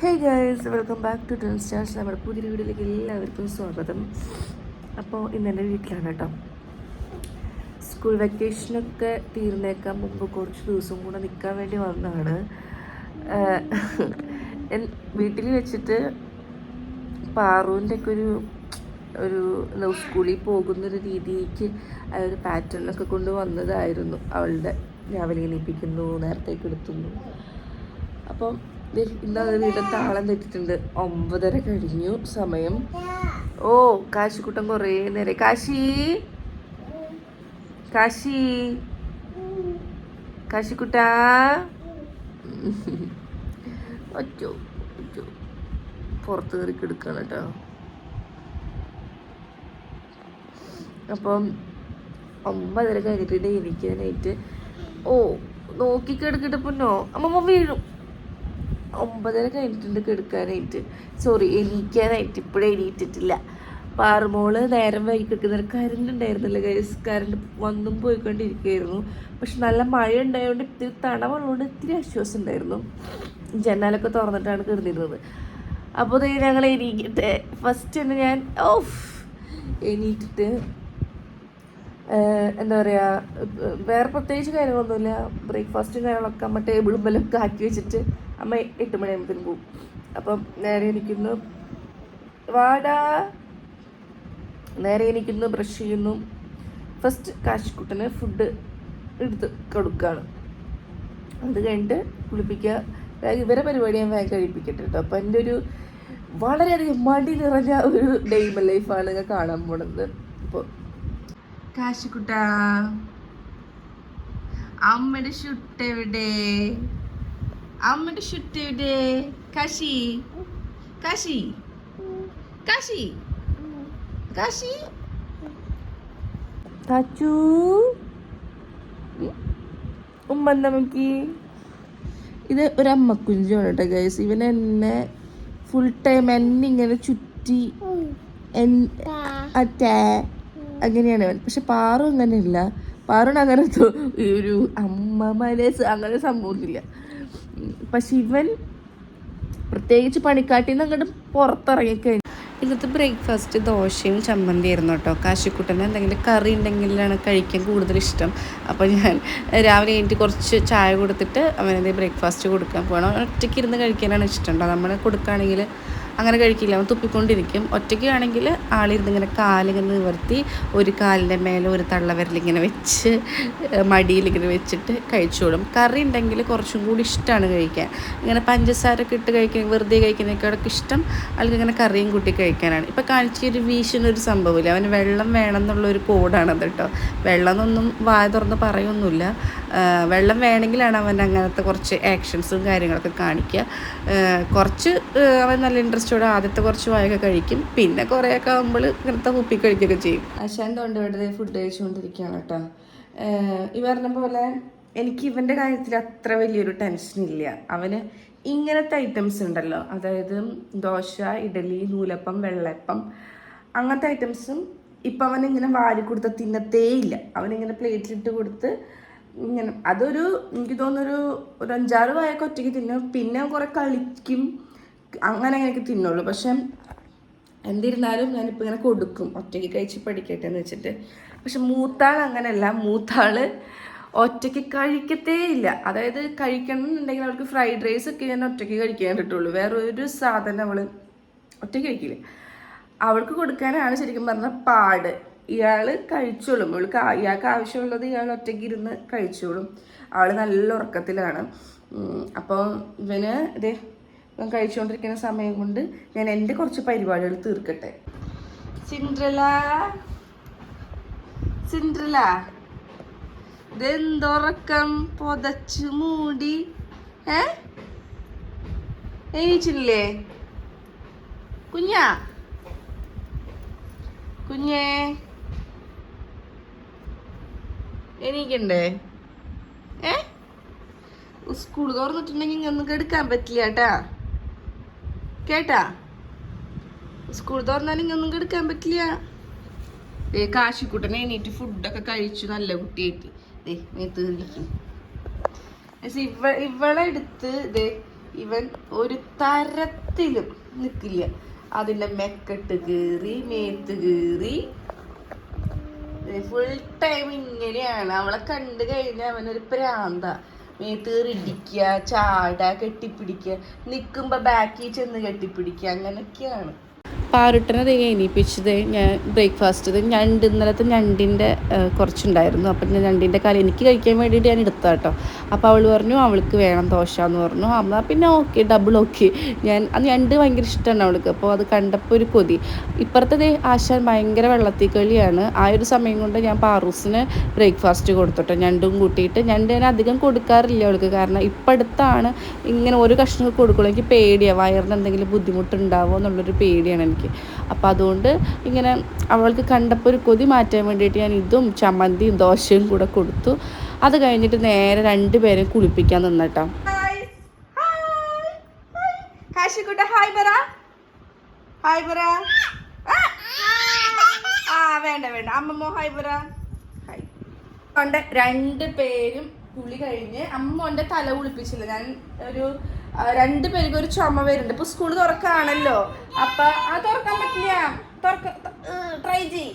Hey guys welcome back to twin stars നമ്മുടെ പുതിയ വീഡിയോയിലേക്ക് എല്ലാവർക്കും സ്വാഗതം. അപ്പോൾ ഇന്ന് എന്റെ വീട്ടിലാണ് കേട്ടോ. സ്കൂൾ വെക്കേഷനൊക്കെ തീർന്നേക്കാൻ മുമ്പ് കുറച്ച് ദിവസം കൂടെ നിൽക്കാൻ വേണ്ടി വന്നതാണ്. വീട്ടിൽ വെച്ചിട്ട് പാറുവിന്റെ ഒക്കെ ഒരു ഒരു സ്കൂളിൽ പോകുന്നൊരു രീതിക്ക് ആ ഒരു പാറ്റേണൊക്കെ കൊണ്ട് വന്നതായിരുന്നു. അവളുടെ രാവിലെ എണീപ്പിക്കുന്നു നേരത്തേക്ക് എടുത്തുന്നു അപ്പം ഇന്നത് വീണ്ടും താളം തെറ്റിട്ടുണ്ട്. ഒമ്പതര കഴിഞ്ഞു സമയം. ഓ കാശി കാശിക്കുട്ടൻ കുറേ നേരെ. കാശി. കാശി. കാശിക്കുട്ടാ. ഒറ്റോ ഒറ്റോ. പുറത്ത് കയറി കിടക്കണം കേട്ടോ. അപ്പം ഒമ്പതര കഴിഞ്ഞിട്ട് എനിക്കാനായിട്ട് ഓ നോക്കി കിടക്കിട്ട് പൊന്നോ? അമ്മമ്മ വീഴും. ഒമ്പതര കഴിഞ്ഞിട്ടുണ്ട് കിടക്കാനായിട്ട്. സോറി എണീക്കാനായിട്ട്. ഇപ്പോഴേ എണീറ്റിട്ടില്ല. പാറുമോൾ നേരം വൈകി കിടക്കുന്ന കരണ്ട് ഉണ്ടായിരുന്നില്ല ഗൈസ് കരണ്ട് വന്നും പോയിക്കൊണ്ടിരിക്കുകയായിരുന്നു. പക്ഷെ നല്ല മഴ ഉണ്ടായതുകൊണ്ട് ഇത്തിരി തണവുള്ളതുകൊണ്ട് ഇത്തിരി ആശ്വാസം ഉണ്ടായിരുന്നു. ജനാലൊക്കെ തുറന്നിട്ടാണ് കിടന്നിരുന്നത്. അപ്പോൾ ഞങ്ങൾ എണീക്കട്ടെ ഫസ്റ്റ് തന്നെ ഞാൻ ഓഫ് എണീറ്റിട്ട് എന്താ പറയുക വേറെ പ്രത്യേകിച്ച് കാര്യങ്ങളൊന്നുമില്ല. ബ്രേക്ക്ഫാസ്റ്റും കാര്യങ്ങളൊക്കെ അമ്മ ടേബിളും ബലൊക്കെ ആക്കി വെച്ചിട്ട് അമ്മ എട്ട് മണിയാകുമ്പോഴത്തേനും പോകും അപ്പം നേരെ എനിക്കുന്നു വാടാ. നേരെ എനിക്കുന്നു ബ്രഷ് ചെയ്യുന്നു. ഫസ്റ്റ് കാശിക്കുട്ടന് ഫുഡ് എടുത്ത് കൊടുക്കുകയാണ് അത് കഴിഞ്ഞിട്ട് കുളിപ്പിക്കുക. ഇവരെ പരിപാടി ഞാൻ വേഗം കഴിപ്പിക്കട്ടെ കേട്ടോ അപ്പം എന്റെ ഒരു വളരെയധികം മടി നിറഞ്ഞ ഒരു ഡെയിമ ലൈഫാണ് കാണാൻ പോണത്. അപ്പോൾ കാശിക്കുട്ട. അമ്മയുടെ ഷുട്ട് എവിടെ? അമ്മയുടെ ഷുട്ട് എവിടെ? കാശി. കാശി. കാശി. കാശി. കാച്ചു ഉമ്മ നമുക്ക് ഇത് ഒരു അമ്മക്കുഞ്ചാണ് കേട്ടോ ഗൈസ് ഇവൻ എന്നെ ഫുൾ ടൈം എന്നെ ഇങ്ങനെ ചുറ്റി അറ്റേ. അങ്ങനെയാണ്. പക്ഷെ പാറു അങ്ങനെയല്ല. പാറുണ് അങ്ങനെ ഒരു അമ്മ മനസ്സ് അങ്ങനെ സംഭവമൊന്നുമില്ല. പക്ഷെ ഇവൻ പ്രത്യേകിച്ച് പണിക്കാട്ടിൽ നിന്ന് അങ്ങോട്ട് പുറത്തിറങ്ങിക്കഴിഞ്ഞു. ഇന്നത്തെ ബ്രേക്ക്ഫാസ്റ്റ് ദോശയും ചമ്മന്തി ആയിരുന്നു കേട്ടോ. കാശിക്കുട്ടന് എന്തെങ്കിലും കറി ഉണ്ടെങ്കിലാണ് കഴിക്കാൻ കൂടുതൽ ഇഷ്ടം. അപ്പോൾ ഞാൻ രാവിലെ കഴിഞ്ഞിട്ട് കുറച്ച് ചായ കൊടുത്തിട്ട് അവനത് ബ്രേക്ക്ഫാസ്റ്റ് കൊടുക്കാൻ പോകണം ഒറ്റയ്ക്ക് ഇരുന്ന് കഴിക്കാനാണ് ഇഷ്ടം കേട്ടോ. നമ്മൾ കൊടുക്കുകയാണെങ്കിൽ അങ്ങനെ കഴിക്കില്ല. അവൻ തുപ്പിക്കൊണ്ടിരിക്കും. ഒറ്റയ്ക്ക് ആണെങ്കിൽ ആളിരുന്ന് ഇങ്ങനെ കാലിങ്ങനെ നിവർത്തി ഒരു കാലിന്റെ മേലെ ഒരു തള്ളവരലിങ്ങനെ വെച്ച് മടിയിലിങ്ങനെ വെച്ചിട്ട് കഴിച്ചോളും. കറി ഉണ്ടെങ്കിൽ കുറച്ചും കൂടി ഇഷ്ടമാണ് കഴിക്കാൻ. ഇങ്ങനെ പഞ്ചസാരൊക്കെ ഇട്ട് കഴിക്കാൻ വെറുതെ കഴിക്കുന്നതൊക്കെ ഇഷ്ടം. ആൾക്ക് ഇങ്ങനെ കറിയും കൂട്ടി കഴിക്കാനാണ്. ഇപ്പം കാണിച്ച ഒരു വീശുന്നൊരു സംഭവമില്ല. അവന് വെള്ളം വേണം എന്നുള്ളൊരു കോഡാണത് കേട്ടോ. വെള്ളം എന്നൊന്നും വായ തുറന്ന് പറയൊന്നുമില്ല. വെള്ളം വേണമെങ്കിലാണ് അവൻ അങ്ങനത്തെ കുറച്ച് ആക്ഷൻസും കാര്യങ്ങളൊക്കെ കാണിക്കുക. കുറച്ച് അവൻ നല്ല ഇൻട്രസ്റ്റോടെ ആദ്യത്തെ കുറച്ച് വായൊക്കെ കഴിക്കും. പിന്നെ കുറേയൊക്കെ ആകുമ്പോൾ ഇങ്ങനത്തെ കുപ്പി കഴിക്കുകയൊക്കെ ചെയ്യും ആശാൻ തൊണ്ട ഇവിടെ ഫുഡ് കഴിച്ചുകൊണ്ടിരിക്കുകയാണ് കേട്ടോ. ഈ പറഞ്ഞ പോലെ എനിക്ക് ഇവന്റെ കാര്യത്തിൽ അത്ര വലിയൊരു ടെൻഷൻ ഇല്ല. അവന് ഇങ്ങനത്തെ ഐറ്റംസ് ഉണ്ടല്ലോ. അതായത് ദോശ ഇഡലി നൂലപ്പം വെള്ളപ്പം അങ്ങനത്തെ ഐറ്റംസും ഇപ്പം അവൻ ഇങ്ങനെ വാരി കൊടുത്ത തിന്നത്തേ ഇല്ല. അവനിങ്ങനെ പ്ലേറ്റിലിട്ട് കൊടുത്ത് ഇങ്ങനെ അതൊരു എനിക്ക് തോന്നുന്നൊരു ഒരു അഞ്ചാറ് വായൊക്കെ ഒറ്റയ്ക്ക് തിന്നും. പിന്നെ കുറേ കളിക്കും. അങ്ങനെ എനിക്ക് തിന്നുള്ളൂ. പക്ഷെ എന്തിരുന്നാലും ഞാനിപ്പോൾ ഇങ്ങനെ കൊടുക്കും. ഒറ്റയ്ക്ക് കഴിച്ച് പഠിക്കട്ടെ എന്ന് വെച്ചിട്ട്. പക്ഷെ മൂത്താൾ അങ്ങനെയല്ല. മൂത്താൾ ഒറ്റയ്ക്ക് കഴിക്കത്തേ ഇല്ല. അതായത് കഴിക്കണം എന്നുണ്ടെങ്കിൽ അവൾക്ക് ഫ്രൈഡ് റൈസ് ഒക്കെ ഞാൻ ഒറ്റയ്ക്ക് കഴിക്കാൻ കിട്ടുള്ളൂ വേറെ ഒരു സാധനം അവൾ ഒറ്റയ്ക്ക് കഴിക്കില്ല. അവൾക്ക് കൊടുക്കാനാണ് ശരിക്കും പറഞ്ഞ പാട്. ഇയാൾ കഴിച്ചോളും. അവൾക്ക് ഇയാൾക്ക് ആവശ്യമുള്ളത് ഇയാൾ ഒറ്റയ്ക്ക് ഇരുന്ന് കഴിച്ചോളും. അവൾ നല്ല ഉറക്കത്തിലാണ്. അപ്പം അപ്പോൾ ഇവന് ഇതേ കഴിച്ചുകൊണ്ടിരിക്കുന്ന സമയം കൊണ്ട് ഞാൻ എന്റെ കുറച്ച് പരിപാടികൾ തീർക്കട്ടെ. സിൻഡ്രല. സിൻഡ്രല. ഇതെന്തുറക്കം പൊതച്ചു മൂടി. ഏ? എണീച്ചില്ലേ കുഞ്ഞാ? കുഞ്ഞേ? എണീക്കണ്ടേ? ഏ? സ്കൂൾ തുറന്നിട്ടുണ്ടെങ്കിൽ നിങ്ങൾക്ക് എടുക്കാൻ പറ്റില്ല കേട്ടാ. കേട്ടാ? സ്കൂൾ തുറന്നാൽ ഇങ്ങൊന്നും കെടുക്കാൻ പറ്റില്ല. ദേ കാശിക്കുട്ടനെ എണീറ്റ് ഫുഡൊക്കെ കഴിച്ചു നല്ല കുട്ടിയായിട്ട്. ദേ മേത്ത് പക്ഷെ ഇവ ഇവളെ എടുത്ത് ദേ ഇവൻ ഒരു തരത്തിലും നിൽക്കില്ല അതിന്റെ മെക്കെട്ട് കീറി മേത്ത് കീറി. ഫുൾ ടൈം ഇങ്ങനെയാണ്. അവളെ കണ്ടു കഴിഞ്ഞാൽ അവനൊരു പ്രാന്ത. ഇടിക്കുക ചാടുക കെട്ടിപ്പിടിക്കുക നിൽക്കുമ്പോൾ ബാക്കിൽ ചെന്ന് കെട്ടിപ്പിടിക്കുക അങ്ങനെയൊക്കെയാണ് പാറുട്ടനെ ദേ എണീപ്പിച്ചത് ഞാൻ ബ്രേക്ക്ഫാസ്റ്റ് ഞണ്ട് ഇന്നലത്തെ ഞണ്ടിന്റെ കുറച്ചുണ്ടായിരുന്നു. അപ്പം ഞാൻ ഞണ്ടിന്റെ കാലം എനിക്ക് കഴിക്കാൻ വേണ്ടിയിട്ട് ഞാൻ എടുത്ത കേട്ടോ അപ്പോൾ അവൾ പറഞ്ഞു അവൾക്ക് വേണം ദോശ എന്ന് പറഞ്ഞു. എന്നാൽ പിന്നെ ഓക്കെ ഡബിൾ ഓക്കെ. ഞാൻ അത് ഞണ്ട് ഭയങ്കര ഇഷ്ടമാണ് അവൾക്ക്. അപ്പോൾ അത് കണ്ടപ്പോൾ ഒരു കൊതി. ഇപ്പുറത്തെ ദേ ആശാൻ ഭയങ്കര വെള്ളത്തിക്കളിയാണ്. ആ ഒരു സമയം കൊണ്ട് ഞാൻ പാറൂസിന് ബ്രേക്ക്ഫാസ്റ്റ് കൊടുത്തോട്ടോ ഞണ്ടും കൂട്ടിയിട്ട് ഞണ്ട് ഞാൻ അധികം കൊടുക്കാറില്ല അവൾക്ക്. കാരണം ഇപ്പം അടുത്താണ് ഇങ്ങനെ ഒരു കഷ്ണം കൊടുക്കുള്ളൂ എനിക്ക് പേടിയാണ് വയറിന് എന്തെങ്കിലും ബുദ്ധിമുട്ടുണ്ടാവുമോ എന്നുള്ളൊരു പേടിയാണ് എനിക്ക്. അപ്പോൾ അതുകൊണ്ട് ഇങ്ങനെ അവൾക്ക് കണ്ടപ്പോൾ ഒരു കൊതി മാറ്റാൻ വേണ്ടിയിട്ട് ഞാൻ ഇതും ചമ്മന്തിയും ദോശയും കൂടെ കൊടുത്തു. അത് കഴിഞ്ഞിട്ട് നേരെ രണ്ടുപേരെയും കുളിപ്പിക്കാൻ നിന്നട്ടോ. ഹായ് ഹായ് ആ! വേണ്ട വേണ്ട. രണ്ട് പേരും കുളി കഴിഞ്ഞ് അമ്മോന്റെ തല കുളിപ്പിച്ചില്ല. ഞാൻ ഒരു രണ്ട് പേർക്ക് ഒരു ചുമ വരുന്നുണ്ട്. ഇപ്പൊ സ്കൂൾ തുറക്കാണല്ലോ. അപ്പൊ ആ തുറക്കാൻ പറ്റില്ല. തുറക്ക ട്രൈ ചെയ്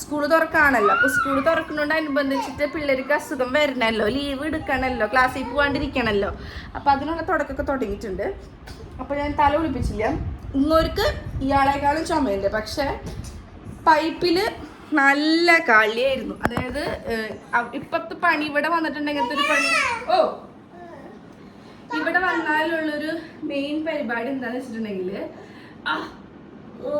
സ്കൂൾ തുറക്കാണല്ലോ. അപ്പൊ സ്കൂൾ തുറക്കുന്നതോടനുബന്ധിച്ചിട്ട് പിള്ളേർക്ക് അസുഖം വരണല്ലോ. ലീവ് എടുക്കണല്ലോ. ക്ലാസ്സിൽ പോകാണ്ടിരിക്കണല്ലോ അപ്പൊ അതിനുള്ള തുടക്കമൊക്കെ തുടങ്ങിയിട്ടുണ്ട്. അപ്പൊ ഞാൻ തല ഒളിപ്പിച്ചില്ല ഇങ്ങോർക്ക് ഇയാളെക്കാളും ചുമയുണ്ട്. പക്ഷെ പൈപ്പിൽ നല്ല കാളിയായിരുന്നു അതായത് ഇപ്പത്തെ പണി ഇവിടെ വന്നിട്ടുണ്ടെങ്കിൽ പണി ഓ ഇവിടെ വന്നാലുള്ളൊരു മെയിൻ പരിപാടി എന്താന്ന് വെച്ചിട്ടുണ്ടെങ്കിൽ ആ ഓ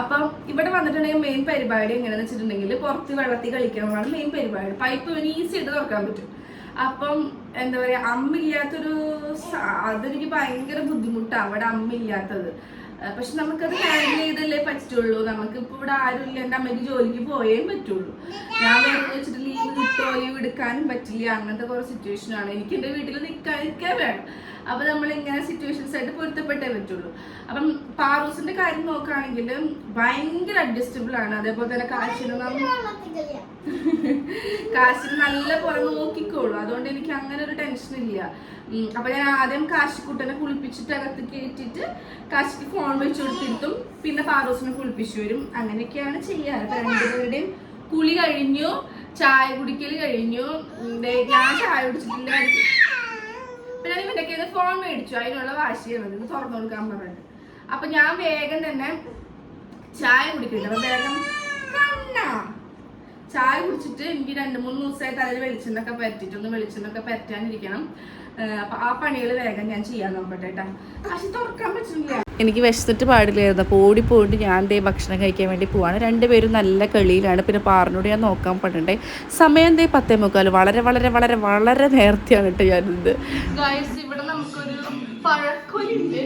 അപ്പം ഇവിടെ വന്നിട്ടുണ്ടെങ്കിൽ മെയിൻ പരിപാടി എങ്ങനെയാന്ന് വെച്ചിട്ടുണ്ടെങ്കിൽ പുറത്ത് വെള്ളത്തിൽ കളിക്കണമാണ് മെയിൻ പരിപാടി. പൈപ്പ് ഇവന് ഈസി ആയിട്ട് തുറക്കാൻ പറ്റും. അപ്പം എന്താ പറയാ അമ്മില്ലാത്തൊരു അതെനിക്ക് ഭയങ്കര ബുദ്ധിമുട്ടാണ് അവിടെ അമ്മില്ലാത്തത് പക്ഷെ നമുക്കത് ഹാൻഡിൽ ചെയ്തല്ലേ പറ്റുള്ളൂ. നമുക്ക് ഇപ്പൊ ഇവിടെ ആരും ഇല്ല എന്റെ അമ്മയ്ക്ക് ജോലിക്ക് പോയേ പറ്റുള്ളൂ. ഞാൻ വെറുതെ വെച്ചിട്ട് കിട്ടോ ലീവ് എടുക്കാനും പറ്റില്ല. അങ്ങനത്തെ കുറെ സിറ്റുവേഷൻ ആണ്. എനിക്ക് എന്റെ വീട്ടിൽ നിൽക്കാനൊക്കെ വേണം. അപ്പൊ നമ്മൾ ഇങ്ങനെ സിറ്റുവേഷൻസ് ആയിട്ട് പൊരുത്തപ്പെട്ടേ പറ്റുള്ളൂ. അപ്പം പാറൂസിന്റെ കാര്യം നോക്കുകയാണെങ്കിൽ ഭയങ്കര അഡ്ജസ്റ്റബിൾ ആണ്. അതേപോലെ തന്നെ കാശിന് കാശിന് നല്ല പോലെ നോക്കിക്കോളൂ. അതുകൊണ്ട് എനിക്ക് അങ്ങനെ ഒരു ടെൻഷൻ ഇല്ല. അപ്പൊ ഞാൻ ആദ്യം കാശിക്കുട്ടനെ കുളിപ്പിച്ചിട്ട് അകത്ത് കയറ്റിട്ട് കാശിക്ക് ഫോൺ വെച്ച് കൊടുത്തിരുത്തും. പിന്നെ പാറൂസിനെ കുളിപ്പിച്ചു വരും. അങ്ങനെയൊക്കെയാണ് ചെയ്യാറ്. രണ്ടുപേരുടെയും കുളി കഴിഞ്ഞു. ചായ കുടിക്കൽ കഴിഞ്ഞു. ഞാൻ ചായ കുടിച്ചിട്ടില്ല പിന്നെ ഇവന്റെ കയ്യിൽ ഫോൺ മേടിച്ചു. അതിനുള്ള വാശിയാണ് ഇത് തുറന്നു കൊടുക്കാൻ പറഞ്ഞിട്ട്. അപ്പൊ ഞാൻ വേഗം തന്നെ ചായ കുടിക്കുന്നുണ്ട് വേഗം ചായ കുടിച്ചിട്ട് എനിക്ക് രണ്ട് മൂന്ന് ദിവസമായി തലയിൽ വെളിച്ചെണ്ണൊക്കെ പരത്തിയിട്ടൊന്ന് വെളിച്ചെണ്ണൊക്കെ പറ്റാനിരിക്കണം. അപ്പൊ ആ പണികൾ വേഗം ഞാൻ ചെയ്യാൻ നോക്കട്ടെ കേട്ടാ പക്ഷെ തുറക്കാൻ പറ്റുന്നില്ല. എനിക്ക് വിശന്നിട്ട് പാടില്ലായിരുന്നു. അപ്പോൾ ഓടിപ്പോയിട്ട് ഞാൻ ദേ ഭക്ഷണം കഴിക്കാൻ വേണ്ടി പോവാണ്. രണ്ടുപേരും നല്ല കളിയിലാണ്. പിന്നെ പാറിനോട് ഞാൻ നോക്കാൻ പറ്റണ്ടേ സമയം ദേ പത്തേ മുക്കാൽ വളരെ വളരെ വളരെ വളരെ നേരത്തെയാണ് കേട്ടോ ഞാനിത്. ഇവിടെ നമുക്കൊരു പഴക്കൊലുണ്ട്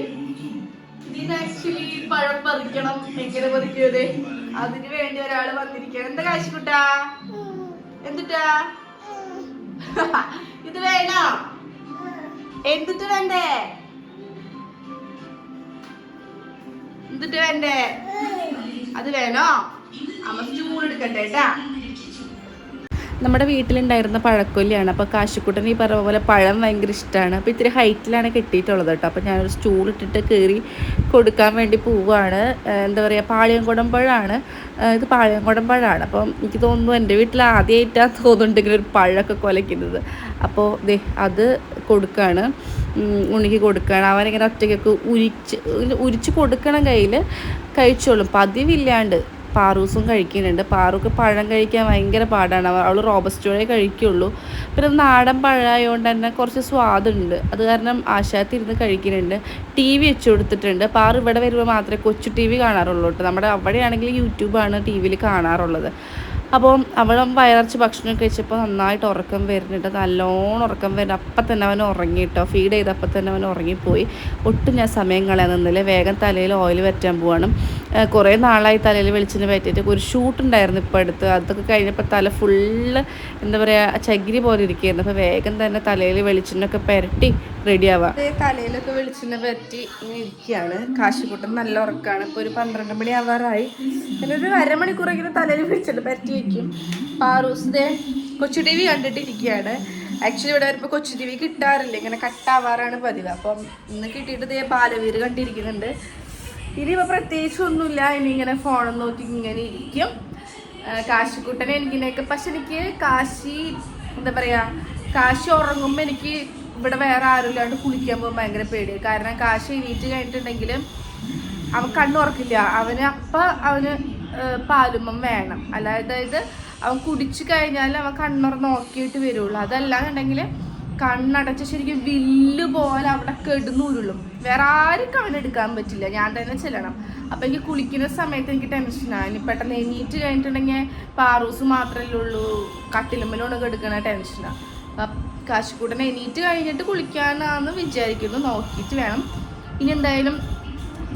ഇതിന് ആക്ച്വലി പഴം പറിക്കണം. എങ്ങനെ പറിക്കരുത് അതിന് വേണ്ടി ഒരാൾ വന്നിരിക്കണം എന്താ കാശിക്കുട്ടാ എന്തുട്ടാ? ഇത് വേണോ? എന്തിട്ട് വേണ്ടേ? എന്തിട്ട് വേണ്ടേ? അത് വേണോ? അമ്മ ചൂട് എടുക്കട്ടെ കേട്ടാ നമ്മുടെ വീട്ടിലുണ്ടായിരുന്ന പഴക്കൊല്ലിയാണ്. അപ്പോൾ കാശിക്കുട്ടൻ ഈ പറഞ്ഞ പോലെ പഴം ഭയങ്കര ഇഷ്ടമാണ് അപ്പോൾ ഇത്തിരി ഹൈറ്റിലാണ് കെട്ടിയിട്ടുള്ളത് കേട്ടോ അപ്പോൾ ഞാനൊരു സ്റ്റൂൾ ഇട്ടിട്ട് കയറി കൊടുക്കാൻ വേണ്ടി പോവുകയാണ് എന്താ പറയുക പാളിയംകുടം പഴമാണ് ഇത് പാളിയംകുടം പഴമാണ് അപ്പം എനിക്ക് തോന്നുന്നു എന്റെ വീട്ടിൽ ആദ്യമായിട്ടാണ് തോന്നുന്നുണ്ടെങ്കിൽ ഒരു പഴമൊക്കെ കൊലയ്ക്കുന്നത്. അപ്പോൾ ദേ അത് കൊടുക്കുകയാണ് ഉണക്കി കൊടുക്കുകയാണ് അവനിങ്ങനെ ഒറ്റയ്ക്കൊക്കെ ഉരിച്ച് ഉരിച്ച് കൊടുക്കണം കയ്യിൽ കഴിച്ചോളും. പതിവില്ലാണ്ട് പാറൂസും കഴിക്കുന്നുണ്ട്. പാറൂക്ക് പഴം കഴിക്കാൻ ഭയങ്കര പാടാണ്. അവൾ റോബസ്റ്റോടെ കഴിക്കുള്ളൂ. പിന്നെ നാടൻ പഴമായതുകൊണ്ട് തന്നെ കുറച്ച് സ്വാദുണ്ട്. അത് കാരണം ആശാത്തിരുന്ന് കഴിക്കുന്നുണ്ട്. ടി വി വെച്ച് കൊടുത്തിട്ടുണ്ട്. പാറു ഇവിടെ വരുമ്പോൾ മാത്രമേ കൊച്ചു ടി വി കാണാറുള്ളൂ കേട്ടോ. നമ്മുടെ അവിടെയാണെങ്കിൽ യൂട്യൂബാണ് ടി വിയിൽ കാണാറുള്ളത്. അപ്പോൾ അവൾ വയറച്ച് ഭക്ഷണം കഴിച്ചപ്പോൾ നന്നായിട്ട് ഉറക്കം വരുന്നുണ്ട്. നല്ലോണം ഉറക്കം വരുന്നുണ്ട്. അപ്പം തന്നെ അവൻ ഉറങ്ങി കേട്ടോ ഫീഡ് ചെയ്തപ്പോൾ തന്നെ അവൻ ഉറങ്ങിപ്പോയി. ഒട്ടും ഞാൻ സമയം കളയാൻ നിന്നില്ല. വേഗം തലയിൽ ഓയിൽ വറ്റാൻ പോവാണ്. കുറേ നാളായി തലയിൽ വെളിച്ചെണ്ണ പറ്റിയിട്ട് ഒരു ഷൂട്ട് ഉണ്ടായിരുന്നു ഇപ്പോൾ അടുത്ത്. അതൊക്കെ കഴിഞ്ഞപ്പോൾ തല ഫുള്ള് എന്താ പറയുക ചകിരി പോലെ ഇരിക്കുകയായിരുന്നു. അപ്പോൾ വേഗം തന്നെ തലയിൽ വെളിച്ചിനൊക്കെ പുരട്ടി റെഡി ആവാം തലയിലൊക്കെ വെളിച്ചെണ്ണ പറ്റി ഇങ്ങനെ ഇരിക്കുകയാണ്. കാശിക്കൂട്ടം നല്ല ഉറക്കാണ്. ഇപ്പൊ ഒരു പന്ത്രണ്ട് മണി ആവാറായി. പിന്നെ ഒരു അരമണിക്കൂറെങ്കിലും തലയിൽ വെളിച്ചെണ്ണ പറ്റി വെക്കും. പാറൂസ് ദേ കൊച്ചു ടി വി കണ്ടിട്ടിരിക്കുകയാണ്. ആക്ച്വലി ഇവിടെ വരുമ്പോൾ കൊച്ചു ടി വി കിട്ടാറില്ല. ഇങ്ങനെ കട്ടാവാറാണ് പതിവ്. അപ്പം ഇന്ന് കിട്ടിയിട്ട് ദേ ബാലവീര് കണ്ടിരിക്കുന്നുണ്ട്. ഇനിയിപ്പോൾ പ്രത്യേകിച്ച് ഒന്നുമില്ല. ഇനി ഇങ്ങനെ ഫോണും നോക്കി ഇങ്ങനെ ഇരിക്കും. കാശിക്കൂട്ടനെ എനിക്കിനൊക്കെ പക്ഷെ എനിക്ക് കാശി എന്താ പറയാ കാശി ഉറങ്ങുമ്പോൾ എനിക്ക് ഇവിടെ വേറെ ആരുമില്ലാണ്ട് കുളിക്കാൻ പോകാൻ ഭയങ്കര പേടിയാണ് കാരണം കാശ് എണീറ്റ് കഴിഞ്ഞിട്ടുണ്ടെങ്കിൽ അവൻ കണ്ണുറക്കില്ല അവന് അപ്പ അവന് പാലുമ്പം വേണം. അല്ലാതെ അവൻ കുടിച്ചു കഴിഞ്ഞാൽ അവൻ കണ്ണുറ നോക്കിയിട്ട് വരുള്ളൂ. അതല്ലാന്നുണ്ടെങ്കിൽ കണ്ണടച്ച് ശരിക്കും വില്ല് പോലെ അവിടെ കെടുന്നുരുള്ളും. വേറെ ആർക്കും അവനെ എടുക്കാൻ പറ്റില്ല. ഞാൻ തന്നെ ചെല്ലണം. അപ്പം എനിക്ക് കുളിക്കുന്ന സമയത്ത് എനിക്ക് ടെൻഷനാണ് ഇനി പെട്ടെന്ന് എണീറ്റ് കഴിഞ്ഞിട്ടുണ്ടെങ്കിൽ പാറൂസ് മാത്രമല്ലേ ഉള്ളൂ. കട്ടിലുമ്മലോണൊക്കെ എടുക്കണ ടെൻഷനാണ് അപ്പം കാശിക്കൂട്ടനെ എണീറ്റ് കഴിഞ്ഞിട്ട് കുളിക്കാനാന്ന് വിചാരിക്കുന്നു. നോക്കിയിട്ട് വേണം. ഇനി എന്തായാലും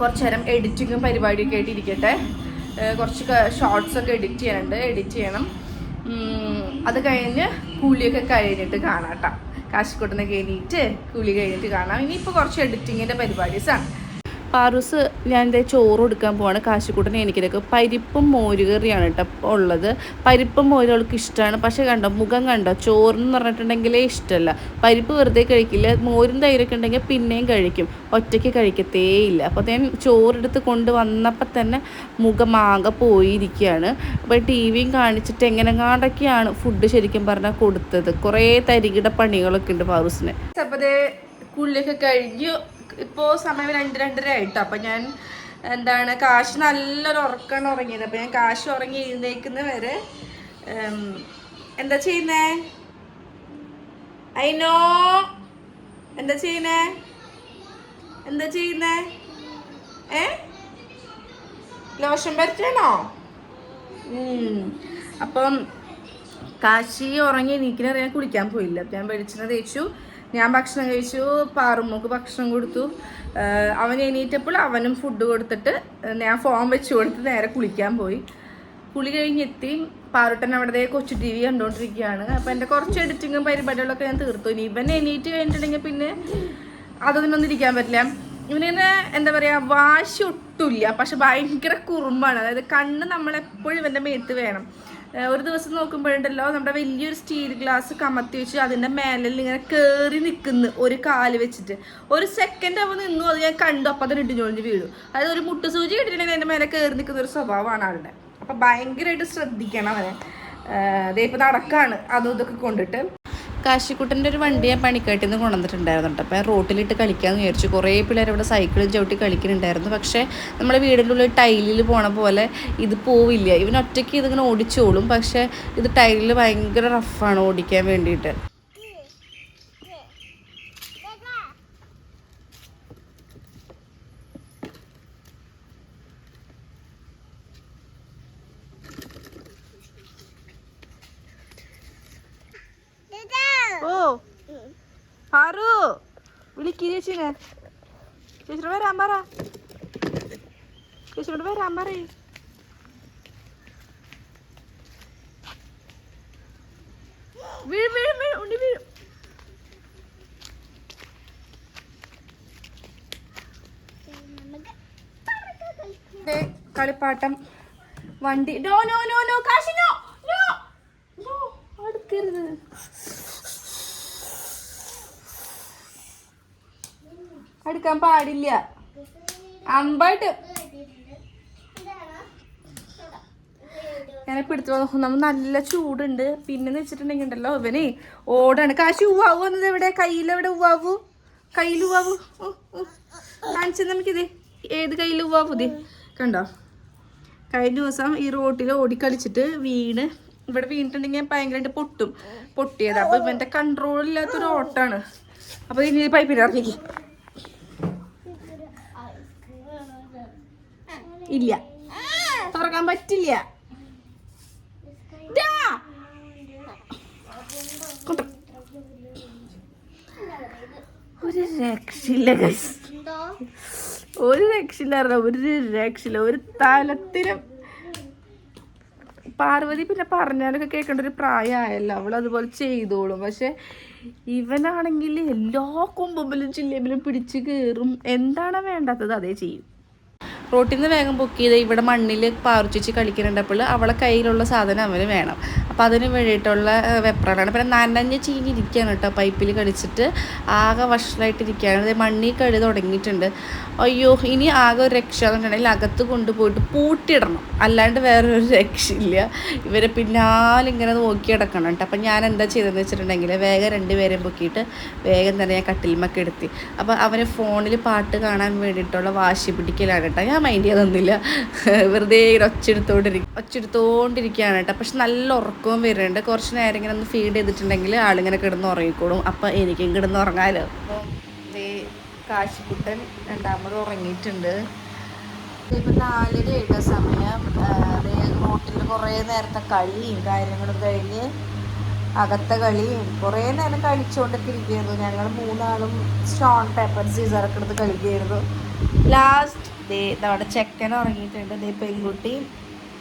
കുറച്ച് നേരം എഡിറ്റിങ്ങും പരിപാടിയൊക്കെ ആയിട്ട് ഇരിക്കട്ടെ. കുറച്ച് ഷോർട്സ് ഒക്കെ എഡിറ്റ് ചെയ്യാനുണ്ട്. എഡിറ്റ് ചെയ്യണം. അത് കഴിഞ്ഞ് കൂലിയൊക്കെ കഴിഞ്ഞിട്ട് കാണാം കേട്ടോ. കാശിക്കൂട്ടനൊക്കെ എണീറ്റ് കൂലി കഴിഞ്ഞിട്ട് കാണാം. ഇനിയിപ്പോൾ കുറച്ച് എഡിറ്റിങ്ങിന്റെ പരിപാടീസാണ്. പാറൂസ് എന്താ ചോറ് കൊടുക്കാൻ പോവാണ്. കാശിക്കൂട്ടനെ എനിക്കിതൊക്കെ പരിപ്പും മോരുകറിയാണ് കേട്ടോ ഉള്ളത്. പരിപ്പും മോരും അവൾക്ക് ഇഷ്ടമാണ് പക്ഷേ കണ്ടോ മുഖം കണ്ടോ ചോറെന്ന് പറഞ്ഞിട്ടുണ്ടെങ്കിലേ ഇഷ്ടമല്ല പരിപ്പ് വെറുതെ കഴിക്കില്ല. മോരും തൈരൊക്കെ ഉണ്ടെങ്കിൽ പിന്നെയും കഴിക്കും. ഒറ്റയ്ക്ക് കഴിക്കത്തേ ഇല്ല അപ്പോൾ ഞാൻ ചോറെടുത്ത് കൊണ്ട് വന്നപ്പോൾ തന്നെ മുഖമാകെ പോയിരിക്കുകയാണ് അപ്പോൾ ടി വിയും കാണിച്ചിട്ട് എങ്ങനെങ്ങാണ്ടൊക്കെയാണ് ഫുഡ് ശരിക്കും പറഞ്ഞാൽ കൊടുത്തത്. കുറേ തരികിട പണികളൊക്കെ ഉണ്ട് പാറൂസിന്. അപ്പോൾ ദേ കൂലിയൊക്കെ കഴിഞ്ഞു. ഇപ്പോൾ സമയം രണ്ട് രണ്ടര ആയിട്ടോ. അപ്പം ഞാൻ എന്താണ് കാശ് നല്ലൊരു ഉറക്കാണ് ഉറങ്ങിയത്. അപ്പം ഞാൻ കാശ് ഉറങ്ങി എഴുന്നേക്കുന്ന വരെ എന്താ ചെയ്യുന്നേ? അയിനോ എന്താ ചെയ്യുന്നേ? എന്താ ചെയ്യുന്നേ? ഏ? ലോഷൻ പരറ്റണോ അപ്പം കാശി ഉറങ്ങി എനിക്കിനറിയാൻ കുളിക്കാൻ പോയില്ല. ഞാൻ വെളിച്ചെണ്ണ തേച്ചു. ഞാൻ ഭക്ഷണം കഴിച്ചു. പാറുമ്മക്ക് ഭക്ഷണം കൊടുത്തു. അവൻ എണീറ്റപ്പോൾ അവനും ഫുഡ് കൊടുത്തിട്ട് ഞാൻ ഫോം വെച്ച് കൊടുത്ത് നേരെ കുളിക്കാൻ പോയി. കുളി കഴിഞ്ഞെത്തി. പാറുട്ടൻ അവിടെ കൊച്ചു ടി വി കണ്ടുകൊണ്ടിരിക്കുകയാണ് അപ്പം എന്റെ കുറച്ച് എഡിറ്റിങ്ങും പരിപാടികളൊക്കെ ഞാൻ തീർത്തു. ഇനി ഇവൻ എണീറ്റ് കഴിഞ്ഞിട്ടുണ്ടെങ്കിൽ പിന്നെ അതൊന്നും ഇരിക്കാൻ പറ്റില്ല. ഇവനിങ്ങനെ എന്താ പറയാ വാശി ഒട്ടുമില്ല പക്ഷെ ഭയങ്കര കുറുമ്പാണ്. അതായത് കണ്ണ് നമ്മളെപ്പോഴും ഇവന്റെ മേത്ത് വേണം. ഒരു ദിവസം നോക്കുമ്പോഴുണ്ടല്ലോ നമ്മുടെ വലിയൊരു സ്റ്റീൽ ഗ്ലാസ് കമത്തി വെച്ച് അതിന്റെ മേലിൽ ഇങ്ങനെ കയറി നിൽക്കുന്നു ഒരു കാൽ വെച്ചിട്ട്. ഒരു സെക്കൻഡ് അവൻ നിന്നു അത് ഞാൻ കണ്ടു അപ്പം തന്നെ ഇടിഞ്ഞോളിഞ്ഞ് വീഴും അതായത് ഒരു മുട്ട സൂചി കിട്ടിയിട്ടുണ്ടെങ്കിൽ അതിന്റെ മേലെ കയറി നിൽക്കുന്ന ഒരു സ്വഭാവമാണ് ആളുടെ അപ്പം ഭയങ്കരമായിട്ട് ശ്രദ്ധിക്കണം അവനെ. ഇതേ ഇപ്പം നടക്കാണ് അതും ഇതൊക്കെ കൊണ്ടിട്ട്. കാശിക്കുട്ടന്റെ ഒരു വണ്ടി ഞാൻ പണിക്കാട്ടിൽ നിന്ന് കൊണ്ടുവന്നിട്ടുണ്ടായിരുന്നു കേട്ടോ അപ്പോൾ റോട്ടിലിട്ട് കളിക്കാമെന്ന് വിചാരിച്ചു. കുറേ പിള്ളേർ ഇവിടെ സൈക്കിളും ചവിട്ടി കളിക്കുന്നുണ്ടായിരുന്നു. പക്ഷേ നമ്മുടെ വീടിന്റെ ഉള്ളിൽ ടൈലിൽ പോണ പോലെ ഇത് പോവില്ല. ഇവൻ ഒറ്റയ്ക്ക് ഇതിങ്ങനെ ഓടിച്ചോളും. പക്ഷേ ഇത് ടൈലിൽ ഭയങ്കര റഫാണ് ഓടിക്കാൻ വേണ്ടിയിട്ട് ഓ പാറു വിളിക്ക് ചേച്ചിനെ. ചേച്ചിയോട് വരാൻ പറ ചേച്ചിയോട് വരാൻ പറയേ വീഴും വീഴും വീഴും ഉണ്ണി വീഴും. കളിപ്പാട്ടം വണ്ടി. No no no no Kashi no no no അടുക്കരുത് അടുക്കാൻ പാടില്ല. അമ്പായിട്ട് ഞാൻ പിടിച്ചു നമ്മൾ നല്ല ചൂടുണ്ട്. പിന്നെന്ന് വെച്ചിട്ടുണ്ടെങ്കിൽ ഉണ്ടല്ലോ ഇവനെ. ഓടാണ്. കാശി ഉവാവു വന്നത് എവിടെ? കയ്യിലെവിടെ ഉവാവു കയ്യിൽ ഉവാവു കാണിച്ചത് നമുക്കിത്. ഏത് കയ്യിൽ ഉവാവു ഇത്? കണ്ടോ? കഴിഞ്ഞ ദിവസം ഈ റോട്ടിൽ ഓടിക്കളിച്ചിട്ട് വീണ് ഇവിടെ വീണിട്ടുണ്ടെങ്കിൽ ഭയങ്കരമായിട്ട് പൊട്ടും. പൊട്ടിയത്. അപ്പൊ ഇവന്റെ കൺട്രോൾ ഇല്ലാത്തൊരു ഓട്ടാണ്. അപ്പൊ ഇനി പൈപ്പിൽ ഇല്ല. തുറക്കാൻ പറ്റില്ല. ഒരു രക്ഷയില്ല guys. ഒരു രക്ഷയില്ലായിരുന്നു ഒരു രക്ഷയില്ല. ഒരു തലത്തിലും. പാർവതി പിന്നെ പറഞ്ഞാലൊക്കെ കേൾക്കേണ്ട ഒരു പ്രായമായല്ലോ. അവൾ അതുപോലെ ചെയ്തോളും. പക്ഷെ ഇവനാണെങ്കിൽ എല്ലാ കൊമ്പുമ്പിലും ചില്ലേമ്പിലും പിടിച്ച് കയറും. എന്താണ് വേണ്ടാത്തത്? അതേ ചെയ്യും. റോട്ടിൽ നിന്ന് വേഗം ബുക്ക് ചെയ്ത് ഇവിടെ മണ്ണിൽ പാർച്ചിച്ച് കളിക്കുന്നുണ്ടപ്പോൾ അവളെ കയ്യിലുള്ള സാധനം അവന് വേണം. അപ്പോൾ അതിന് വേണ്ടിയിട്ടുള്ള വെപ്രാണ് പിന്നെ നനഞ്ഞ് ചീഞ്ഞിരിക്കുകയാണ് കേട്ടോ പൈപ്പിൽ കളിച്ചിട്ട് ആകെ വഷളായിട്ടിരിക്കുകയാണ്. ഇത് മണ്ണിൽ കഴി തുടങ്ങിയിട്ടുണ്ട്. അയ്യോ ഇനി ആകെ ഒരു രക്ഷ എന്നുണ്ടെങ്കിൽ അകത്ത് കൊണ്ടുപോയിട്ട് പൂട്ടിയിടണം. അല്ലാണ്ട് വേറൊരു രക്ഷയില്ല. ഇവരെ പിന്നാലെ ഇങ്ങനെ നോക്കി കിടക്കണം കേട്ടോ. അപ്പം ഞാൻ എന്താ ചെയ്തതെന്ന് വെച്ചിട്ടുണ്ടെങ്കിൽ വേഗം രണ്ടുപേരെയും പൊക്കിയിട്ട് വേഗം തന്നെ ഞാൻ കട്ടിൽമൊക്കെ എടുത്തി അപ്പോൾ അവന് ഫോണിൽ പാട്ട് കാണാൻ വേണ്ടിയിട്ടുള്ള വാശി പിടിക്കലാണ് കേട്ടോ. ഞാൻ മൈൻഡ് ചെയ്തൊന്നുമില്ല വെറുതെ ഒച്ചെടുത്തോണ്ടിരിക്കും ഒച്ചെടുത്തോണ്ടിരിക്കുകയാണ് കേട്ടോ. പക്ഷെ നല്ല ഉറക്കവും വരുന്നുണ്ട്. കുറച്ച് നേരം ഇങ്ങനെ ഒന്ന് ഫീഡ് ചെയ്തിട്ടുണ്ടെങ്കിൽ ആളിങ്ങനെ കിടന്ന് ഉറങ്ങിക്കോളും. അപ്പം എനിക്കും കിടന്ന് ഉറങ്ങാമല്ലോ അപ്പോൾ കാശിക്കുട്ടൻ രണ്ടാമത് ഉറങ്ങിയിട്ടുണ്ട്. ഇപ്പം നാലര ഇട്ട സമയം. റോട്ടിൽ കുറേ നേരത്തെ കളിയും കാര്യങ്ങളും കഴിഞ്ഞ് അകത്തെ കളിയും കുറേ നേരം കളിച്ചുകൊണ്ടൊക്കെ ഇരിക്കുകയായിരുന്നു ഞങ്ങൾ മൂന്നാളും സ്റ്റോൺ പേപ്പർ സീസറൊക്കെ എടുത്ത് കളിക്കുകയായിരുന്നു. ലാസ്റ്റ് ദേ നമ്മുടെ ചെക്കൻ ഉറങ്ങിയിട്ടുണ്ട്. ദേ പെൺകുട്ടി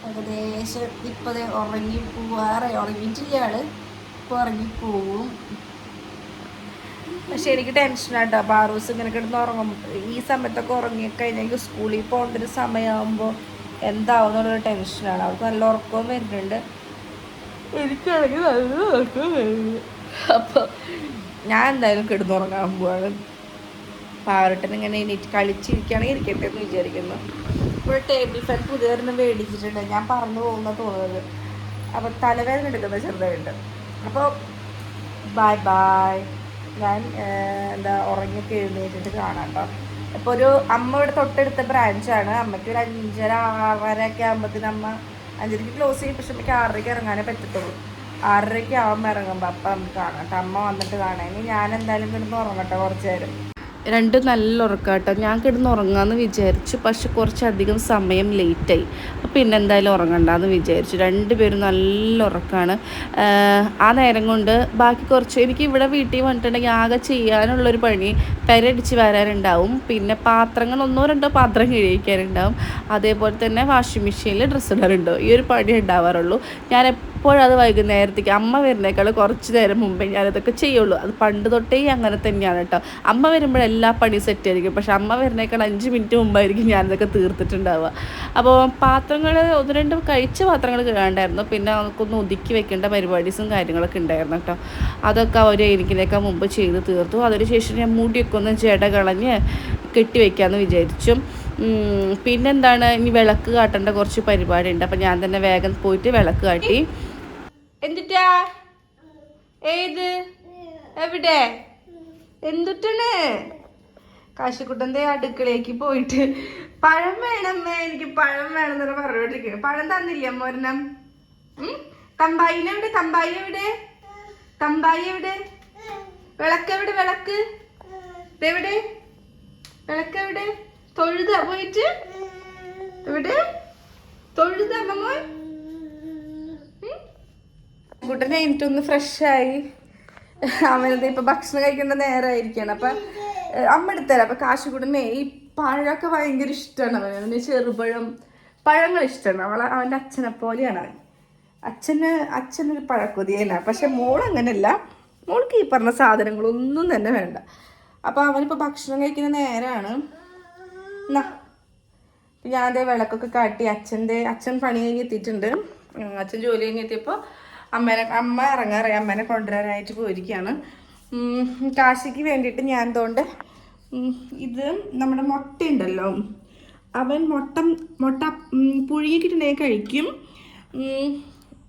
ഏകദേശം ഇപ്പോൾ ഉറങ്ങി പോവാറെ. ഉറങ്ങിയിട്ടില്ല ആൾ. ഇപ്പോൾ ഉറങ്ങി പോവും. പക്ഷെ എനിക്ക് ടെൻഷനാട്ടോ ബാറൂസ് ഇങ്ങനെ കിടന്ന് ഉറങ്ങും ഈ സമയത്തൊക്കെ ഉറങ്ങി കഴിഞ്ഞെങ്കിൽ സ്കൂളിൽ പോകേണ്ട ഒരു സമയമാകുമ്പോൾ എന്താവും എന്നുള്ളൊരു ടെൻഷനാണ് അവർക്ക് നല്ല ഉറക്കവും വരുന്നുണ്ട്. എനിക്കാണെങ്കിൽ നല്ല ഉറക്കം വരുന്നു അപ്പോൾ ഞാൻ എന്തായാലും കിടന്നുറങ്ങാൻ പോവാണ്. പാവട്ടൻ ഇങ്ങനെ എണീറ്റ് കളിച്ചിരിക്കുകയാണെങ്കിൽ ഇരിക്കട്ടെ എന്ന് വിചാരിക്കുന്നു. ഇപ്പോൾ ടേബിൾ ഫാൻ പുതിയൊരെണ്ണം മേടിച്ചിട്ടുണ്ട്. ഞാൻ പറഞ്ഞു പോകുന്ന തോന്നുന്നത്. അപ്പോൾ തലവേദന എടുക്കുന്ന ചെറുതായിട്ട്. അപ്പോൾ ബൈ ബൈ ഞാൻ എന്താ ഉറങ്ങിയൊക്കെ എഴുന്നേറ്റിട്ട് കാണാം കേട്ടോ. ഇപ്പോൾ ഒരു അമ്മ ഇവിടെ തൊട്ടടുത്ത ബ്രാഞ്ചാണ് അമ്മയ്ക്ക് ഒരു അഞ്ചര ആറര ഒക്കെ ആകുമ്പോഴത്തേന് അമ്മ അഞ്ചരയ്ക്ക് ക്ലോസ് ചെയ്യും. പക്ഷെ അമ്മയ്ക്ക് ആറരയ്ക്ക് ഇറങ്ങാനേ പറ്റത്തുള്ളൂ. ആറരയ്ക്ക് ആവുമ്പോൾ ഇറങ്ങുമ്പോൾ അപ്പം നമുക്ക് കാണാം. അമ്മ വന്നിട്ട് കാണാം. ഇനി ഞാൻ എന്തായാലും കിടന്ന് ഉറങ്ങട്ടെ കുറച്ച് നേരം. രണ്ടും നല്ല ഉറക്കാട്ടോ. ഞാൻ കിടന്ന് ഉറങ്ങാമെന്ന് വിചാരിച്ചു. പക്ഷെ കുറച്ചധികം സമയം ലേറ്റായി. അപ്പം പിന്നെ എന്തായാലും ഉറങ്ങണ്ടെന്ന് വിചാരിച്ചു. രണ്ടുപേരും നല്ല ഉറക്കമാണ് ആ നേരം കൊണ്ട് ബാക്കി കുറച്ച് എനിക്ക് ഇവിടെ വീട്ടിൽ വന്നിട്ടുണ്ടെങ്കിൽ ആകെ ചെയ്യാനുള്ളൊരു പണി പെരടിച്ച് വരാനുണ്ടാവും. പിന്നെ പാത്രങ്ങൾ ഒന്നോ രണ്ടോ പാത്രം കഴിയിക്കാനുണ്ടാവും അതേപോലെ തന്നെ വാഷിംഗ് മെഷീനിൽ ഡ്രസ്സ് ഇടാറുണ്ടോ. ഈ ഒരു പണി ഉണ്ടാവാറുള്ളൂ. ഞാൻ എപ്പോഴും അത് വൈകുന്നേരത്തേക്ക് അമ്മ വരുന്നേക്കാൾ കുറച്ച് നേരം മുമ്പേ ഞാനതൊക്കെ ചെയ്യുള്ളൂ. അത് പണ്ട് തൊട്ടേ അങ്ങനെ തന്നെയാണ് കേട്ടോ. അമ്മ വരുമ്പോൾ എല്ലാ പണിയും സെറ്റ് ആയിരിക്കും. പക്ഷെ അമ്മ വരുന്നേക്കാൾ അഞ്ച് മിനിറ്റ് മുമ്പായിരിക്കും ഞാനിതൊക്കെ തീർത്തിട്ടുണ്ടാവുക. അപ്പോൾ പാത്രങ്ങൾ ഒന്ന് രണ്ട് കഴിച്ച പാത്രങ്ങൾ കഴുകാണ്ടായിരുന്നു പിന്നെ നമുക്കൊന്ന് ഒതുക്കി വെക്കേണ്ട പരിപാടീസും കാര്യങ്ങളൊക്കെ ഉണ്ടായിരുന്നു കേട്ടോ. അതൊക്കെ അവർ എനിക്കിനേക്കാൾ മുമ്പ് ചെയ്ത് തീർത്തു. അതിനുശേഷം ഞാൻ മുടിയൊക്കെ ഒന്ന് ജട കളഞ്ഞ് കെട്ടിവെക്കാമെന്ന് വിചാരിച്ചു. പിന്നെന്താണ്? ഇനി വിളക്ക് കാട്ടേണ്ട കുറച്ച് പരിപാടി ഉണ്ട് അപ്പം ഞാൻ തന്നെ വേഗം പോയിട്ട് വിളക്ക് കാട്ടി. എന്തിട്ടാ? ഏത്? എവിടെ? എന്തുട്ടാണ്? കാശിക്കുട്ടന്റെ അടുക്കളയ്ക്ക് പോയിട്ട് പഴം വേണമ്മേ എനിക്ക് പഴം വേണം വേണമെന്ന് പറഞ്ഞോണ്ടിരിക്കുന്നു പഴം തന്നില്ല ഒരെണ്ണം? ഉം? തമ്പായിനെ എവിടെ? തമ്പായി എവിടെ? തമ്പായി എവിടെ? വിളക്ക് എവിടെ? വിളക്ക്? ഇതെവിടെ വിളക്ക് എവിടെ? തൊഴുത പോയിട്ട്? എവിടെ? തൊഴുത അമ്മ കുട്ടനെ എനിക്കൊന്ന് ഫ്രഷായി അവനത് ഇപ്പൊ ഭക്ഷണം കഴിക്കേണ്ട നേരമായിരിക്കണം അപ്പൊ അമ്മ എടുത്തരാം. അപ്പൊ കാശുകുട്ടനെ ഈ പഴമൊക്കെ ഭയങ്കര ഇഷ്ടമാണ് അവന്. അവന് ചെറുപഴം പഴങ്ങൾ ഇഷ്ടമാണ് അവളെ അവന്റെ അച്ഛനെ പോലെയാണ് അവൻ. അച്ഛന് അച്ഛനൊരു പഴക്കൊതിയാണ് പക്ഷെ മോൾ അങ്ങനെയല്ല മോൾക്ക് ഈ പറഞ്ഞ സാധനങ്ങളൊന്നും തന്നെ വേണ്ട. അപ്പോൾ അവനിപ്പോൾ ഭക്ഷണം കഴിക്കുന്ന നേരമാണ് ഞാൻ അതേ വിളക്കൊക്കെ കാട്ടി അച്ഛന്റെ അച്ഛൻ പണി കഴിഞ്ഞ് എത്തിയിട്ടുണ്ട്. അച്ഛൻ ജോലി കഴിഞ്ഞ് എത്തിയപ്പോൾ അമ്മേനെ അമ്മ ഇറങ്ങാറേ. അമ്മേനെ കൊണ്ടുവരാനായിട്ട് പോയിരിക്കുകയാണ് കാശിക്ക് വേണ്ടിയിട്ട് ഞാൻ എന്തുകൊണ്ട് ഇത് നമ്മുടെ മുട്ട ഉണ്ടല്ലോ അവൻ മുട്ട മുട്ട പുഴുകിട്ടുണ്ടെങ്കിൽ കഴിക്കും.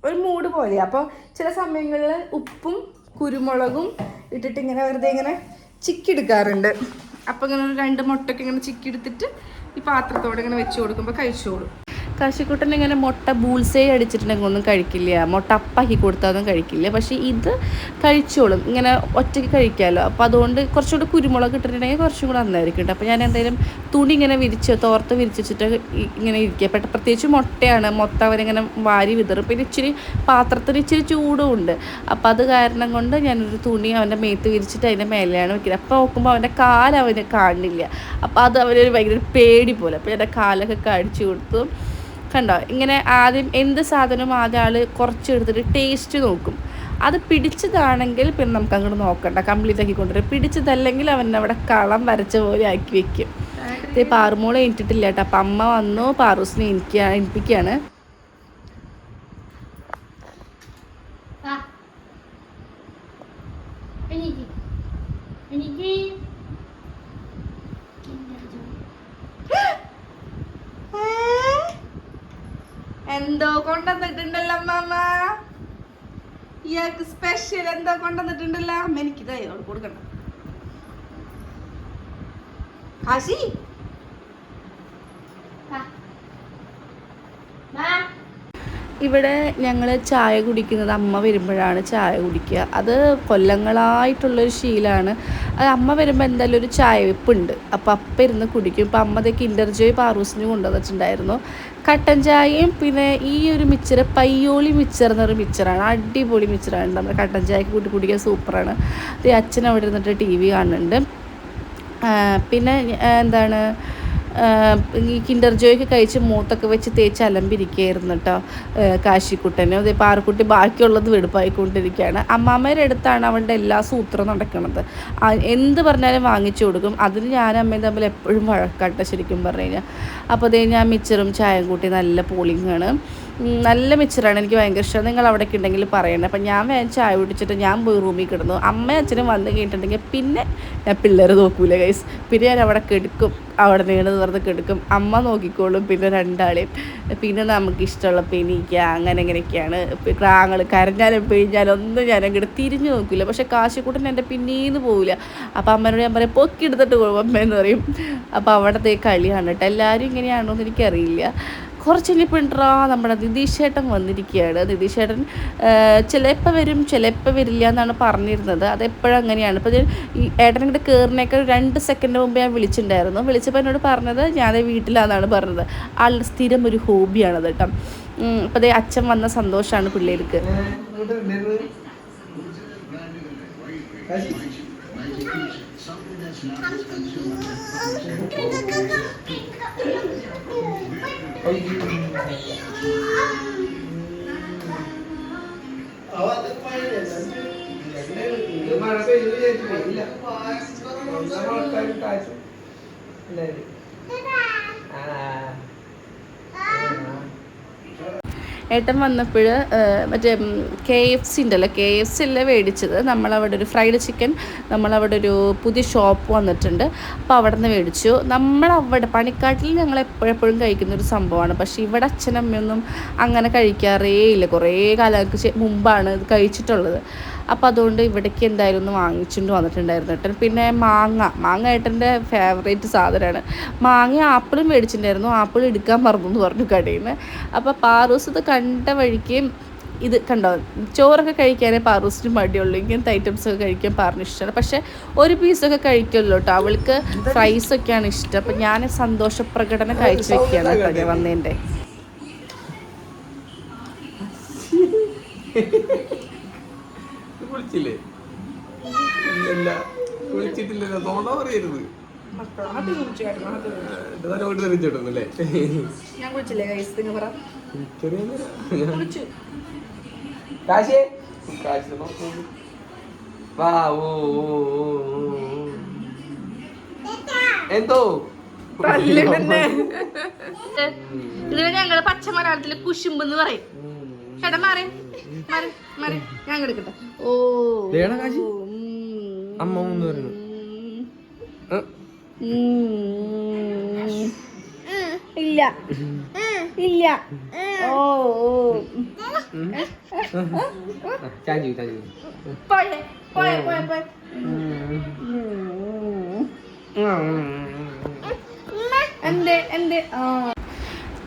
ഒരു മൂട് പോലെ. അപ്പോൾ ചില സമയങ്ങളിൽ ഉപ്പും കുരുമുളകും ഇട്ടിട്ട് ഇങ്ങനെ വെറുതെ ഇങ്ങനെ ചിക്കെടുക്കാറുണ്ട് അപ്പോൾ ഇങ്ങനെ രണ്ട് മുട്ടയൊക്കെ ഇങ്ങനെ ചിക്കെടുത്തിട്ട് ഈ പാത്രത്തോടെ ഇങ്ങനെ വെച്ച് കൊടുക്കുമ്പോൾ കഴിച്ചോളും. കാശിക്കുട്ടൻ ഇങ്ങനെ മുട്ട ബൂൾസേ അടിച്ചിട്ടുണ്ടെങ്കിൽ ഒന്നും കഴിക്കില്ല. മുട്ട അപ്പാക്കി കൊടുത്താലൊന്നും കഴിക്കില്ല. പക്ഷേ ഇത് കഴിച്ചോളും. ഇങ്ങനെ ഒറ്റയ്ക്ക് കഴിക്കാമല്ലോ അപ്പോൾ അതുകൊണ്ട് കുറച്ചുകൂടി കുരുമുളക് ഇട്ടിട്ടുണ്ടെങ്കിൽ കുറച്ചും കൂടെ നന്നായിരിക്കും കേട്ടോ. അപ്പോൾ ഞാൻ എന്തായാലും തുണി ഇങ്ങനെ വിരിച്ച് തോർത്ത് വിരിച്ച് വെച്ചിട്ട് ഇങ്ങനെ ഇരിക്കുക. പെട്ട പ്രത്യേകിച്ച് മുട്ടയാണ്. മൊത്തം അവരിങ്ങനെ വാരി വിതറും. പിന്നെ ഇച്ചിരി പാത്രത്തിന് ഇച്ചിരി ചൂടും ഉണ്ട്. അപ്പോൾ അത് കാരണം കൊണ്ട് ഞാനൊരു തുണി അവന്റെ മേത്ത് വിരിച്ചിട്ട് അതിന്റെ മേലെയാണ് വെക്കുന്നത്. അപ്പോൾ നോക്കുമ്പോൾ അവന്റെ കാൽ അവന് കാണില്ല. അപ്പോൾ അത് അവനൊരു ഭയങ്കര പേടി പോലെ. അപ്പോൾ എന്റെ കാലൊക്കെ കാണിച്ചു കൊടുത്തു. കണ്ടോ? ഇങ്ങനെ ആദ്യം എന്ത് സാധനവും ആദ്യം ആൾ കുറച്ച് എടുത്തിട്ട് ടേസ്റ്റ് നോക്കും. അത് പിടിച്ചതാണെങ്കിൽ പിന്നെ നമുക്ക് അങ്ങോട്ട് നോക്കണ്ട. കംപ്ലീറ്റ് ആക്കി കൊണ്ടുവരും. പിടിച്ചതല്ലെങ്കിൽ അവൻ അവിടെ കളം വരച്ച പോലെ ആക്കി വെക്കും. പാറുമോളെ ഇട്ടിട്ടില്ല കേട്ടോ. അപ്പം അമ്മ വന്നു പാറൂസിനെ എനിക്ക് എനിപ്പിക്കുകയാണ് വാ. എനിക്ക് എനിക്ക് എന്തോ കൊണ്ടുവന്നിട്ടുണ്ടല്ലോ അമ്മ ഇയാൾക്ക് സ്പെഷ്യൽ എന്തോ കൊണ്ടുവന്നിട്ടുണ്ടല്ലോ. അമ്മ എനിക്കിതായി അവിടെ കൊടുക്കണം കാശി വാ. വാ. ഇവിടെ ഞങ്ങൾ ചായ കുടിക്കുന്നത് അമ്മ വരുമ്പോഴാണ് ചായ കുടിക്കുക. അത് കൊല്ലങ്ങളായിട്ടുള്ളൊരു ശീലമാണ് അത് അമ്മ വരുമ്പോൾ എന്തായാലും ഒരു ചായ വെപ്പുണ്ട്. അപ്പോൾ അപ്പം ഇരുന്ന് കുടിക്കും. ഇപ്പം അമ്മ ഇതൊക്കെ ഇന്റർജോയ് പാറൂസിന് കൊണ്ടുവന്നിട്ടുണ്ടായിരുന്നു. കട്ടൻ ചായയും പിന്നെ ഈ ഒരു മിച്ചർ പയ്യോളി മിച്ചർ എന്നൊരു മിച്ചറാണ് അടിപൊളി മിച്ചറാണ് നമ്മുടെ കട്ടൻ ചായക്ക് കൂട്ടി കുടിക്കാൻ സൂപ്പറാണ് അച്ഛൻ അവിടെ ഇരുന്നിട്ട് ടി വി കാണുന്നുണ്ട്. പിന്നെ എന്താണ് ഈ കിൻഡർ ജോയ്ക്ക് കഴിച്ച് മൂത്തൊക്കെ വെച്ച് തേച്ച് അലമ്പിരിക്കുകയായിരുന്നു കേട്ടോ കാശിക്കുട്ടനെ. അതേ പാറക്കുട്ടി ബാക്കിയുള്ളത് വെടുപ്പായിക്കൊണ്ടിരിക്കുകയാണ്. അമ്മാമ്മയുടെ അടുത്താണ് അവളുടെ എല്ലാ സൂത്രം നടക്കുന്നത് എന്ത് പറഞ്ഞാലും വാങ്ങിച്ചു കൊടുക്കും. അതിന് ഞാൻ അമ്മയും തമ്മിൽ എപ്പോഴും വഴക്കാട്ട ശരിക്കും പറഞ്ഞു കഴിഞ്ഞാൽ അപ്പോൾ അതേ ഞാൻ മിച്ചറും ചായയും കൂട്ടി നല്ല പോളിങ്ങാണ്. നല്ല മിച്ചറാണ് എനിക്ക് ഭയങ്കര ഇഷ്ടം. നിങ്ങൾ അവിടെയൊക്കെ ഉണ്ടെങ്കിൽ പറയണേ. അപ്പം ഞാൻ വേഗം ചായ കുടിച്ചിട്ട് ഞാൻ പോയി റൂമിൽ കിടന്നു. അമ്മയും അച്ഛനും വന്ന് കഴിഞ്ഞിട്ടുണ്ടെങ്കിൽ പിന്നെ ഞാൻ പിള്ളേർ നോക്കൂല ഗൈസ് പിന്നെ ഞാൻ അവിടെ കെടുക്കും. അവിടെ നീണ്ടു തുറന്ന് കെടുക്കും. അമ്മ നോക്കിക്കോളും. പിന്നെ രണ്ടാളെയും. പിന്നെ നമുക്ക് ഇഷ്ടമുള്ള പെനിക്കുക അങ്ങനെ ഇങ്ങനെയൊക്കെയാണ്. ക്രാങ്ങൾ കരഞ്ഞാലും പിഴിഞ്ഞാലും ഒന്നും ഞാൻ അങ്ങോട്ട് തിരിഞ്ഞു നോക്കില്ല പക്ഷേ കാശിക്കൂട്ടൻ എന്റെ പിന്നീന്ന് പോവില്ല. അപ്പോൾ അമ്മനോട് ഞാൻ പറയും പൊക്കി എടുത്തിട്ട് പോകും അമ്മയെന്ന് പറയും. അപ്പോൾ അവിടത്തെ കളിയാണ് കേട്ടോ. എല്ലാവരും ഇങ്ങനെയാണോ എന്ന് എനിക്കറിയില്ല. കുറച്ച് കഴിഞ്ഞപ്പോൾ ഉണ്ടാ നമ്മുടെ നിതീഷ് ചേട്ടൻ വന്നിരിക്കുകയാണ്. നിതീഷ് ചേട്ടൻ ചിലപ്പോൾ വരും ചിലപ്പോൾ വരില്ല എന്നാണ് പറഞ്ഞിരുന്നത്. അതെപ്പോഴും അങ്ങനെയാണ്. ഇപ്പോൾ ഞാൻ ഈ ഏട്ടൻ ഇങ്ങോട്ട് കയറിനേക്കാൾ രണ്ട് സെക്കൻഡ് മുമ്പ് ഞാൻ വിളിച്ചിട്ടുണ്ടായിരുന്നു. വിളിച്ചപ്പോൾ എന്നോട് പറഞ്ഞത് ഞാൻ വീട്ടിലാണെന്നാണ് പറഞ്ഞത്. ആളുടെ സ്ഥിരം ഒരു ഹോബിയാണത് കേട്ടോ. അപ്പോൾ അതേ അച്ഛൻ വന്ന സന്തോഷമാണ് പിള്ളേർക്ക്. ಇಲ್ಲ ഏട്ടൻ വന്നപ്പോൾ മറ്റേ കെ എഫ് സി ഉണ്ടല്ലോ കെ എഫ് സി അല്ലേ മേടിച്ചത്? നമ്മളവിടെ ഒരു ഫ്രൈഡ് ചിക്കൻ നമ്മളവിടെ ഒരു പുതിയ ഷോപ്പ് വന്നിട്ടുണ്ട്. അപ്പോൾ അവിടെ നിന്ന് മേടിച്ചു. നമ്മളവിടെ പണിക്കാട്ടിൽ ഞങ്ങൾ എപ്പോഴെപ്പോഴും കഴിക്കുന്ന ഒരു സംഭവമാണ്. പക്ഷേ ഇവിടെ അച്ഛനമ്മയൊന്നും അങ്ങനെ കഴിക്കാറേ ഇല്ല കുറേ കാലങ്ങൾക്ക് മുമ്പാണ് ഇത് കഴിച്ചിട്ടുള്ളത്. അപ്പോൾ അതുകൊണ്ട് ഇവിടേക്ക് എന്തായാലും ഒന്ന് വാങ്ങിച്ചുകൊണ്ട് വന്നിട്ടുണ്ടായിരുന്നു ഏട്ടൻ. പിന്നെ മാങ്ങ. മാങ്ങ ഏട്ടന്റെ ഫേവറേറ്റ് സാധനമാണ്. മാങ്ങ ആപ്പിളും മേടിച്ചിട്ടുണ്ടായിരുന്നു. ആപ്പിൾ എടുക്കാൻ മറന്നു എന്ന് പറഞ്ഞു കടയിൽ നിന്ന്. അപ്പോൾ പാറൂസ് ഇത് കണ്ട വഴിക്ക് ഇത് കണ്ടോ? ചോറൊക്കെ കഴിക്കാനേ പാറൂസിന് മടിയുള്ളൂ. ഇങ്ങനത്തെ ഐറ്റംസ് ഒക്കെ കഴിക്കാൻ പാറിന് ഇഷ്ടമാണ്. പക്ഷേ ഒരു പീസൊക്കെ കഴിക്കുമല്ലോ കേട്ടോ അവൾക്ക് ഫ്രൈസ് ഒക്കെയാണ് ഇഷ്ടം. അപ്പം ഞാൻ സന്തോഷപ്രകടനം പ്രകടനം കാഴ്ച വെക്കുകയാണ് കേട്ടോ വന്നതിന്റെ. കുളിച്ചില്ലേ ഇല്ലല്ല. കുളിച്ചിട്ടില്ലല്ലോ തോണ പറയരുത്. ഞാൻ കുളിച്ചില്ലേ കൈസ് നിങ്ങൾ പറ. കാശേ. വാ ഓ. എന്തോ? ഇതിന് ഞങ്ങൾ പച്ച കുശുമ്പെന്ന് കുശുമ്പ് എന്ന് പറയും. ചേട്ടാ മാറി ഞാൻ എടുക്കട്ടെ ഓ കാശി. അമ്മ എന്ന് പറയുന്നു. ഇല്ല ഇല്ല ഓ ചാഞ്ചു ചാഞ്ചു പോയെ പോയെ പോയെ പോയെ എന്തേ എന്തേ ആ